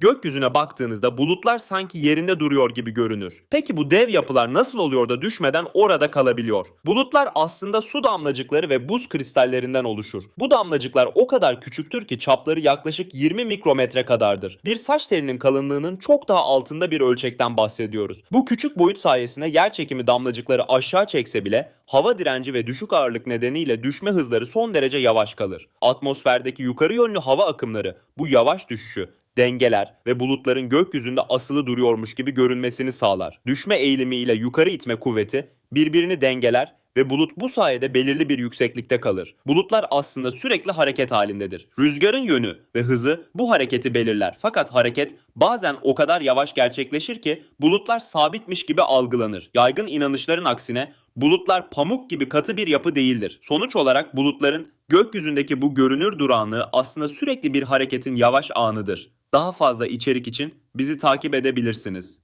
Gökyüzüne baktığınızda bulutlar sanki yerinde duruyor gibi görünür. Peki bu dev yapılar nasıl oluyor da düşmeden orada kalabiliyor? Bulutlar aslında su damlacıkları ve buz kristallerinden oluşur. Bu damlacıklar o kadar küçüktür ki çapları yaklaşık 20 mikrometre kadardır. Bir saç telinin kalınlığının çok daha altında bir ölçekten bahsediyoruz. Bu küçük boyut sayesinde yer çekimi damlacıkları aşağı çekse bile hava direnci ve düşük ağırlık nedeniyle düşme hızları son derece yavaş kalır. Atmosferdeki yukarı yönlü hava akımları bu yavaş düşüşü dengeler ve bulutların gökyüzünde asılı duruyormuş gibi görünmesini sağlar. Düşme eğilimi ile yukarı itme kuvveti birbirini dengeler ve bulut bu sayede belirli bir yükseklikte kalır. Bulutlar aslında sürekli hareket halindedir. Rüzgarın yönü ve hızı bu hareketi belirler. Fakat hareket bazen o kadar yavaş gerçekleşir ki bulutlar sabitmiş gibi algılanır. Yaygın inanışların aksine bulutlar pamuk gibi katı bir yapı değildir. Sonuç olarak bulutların gökyüzündeki bu görünür durağanlığı aslında sürekli bir hareketin yavaş anıdır. Daha fazla içerik için bizi takip edebilirsiniz.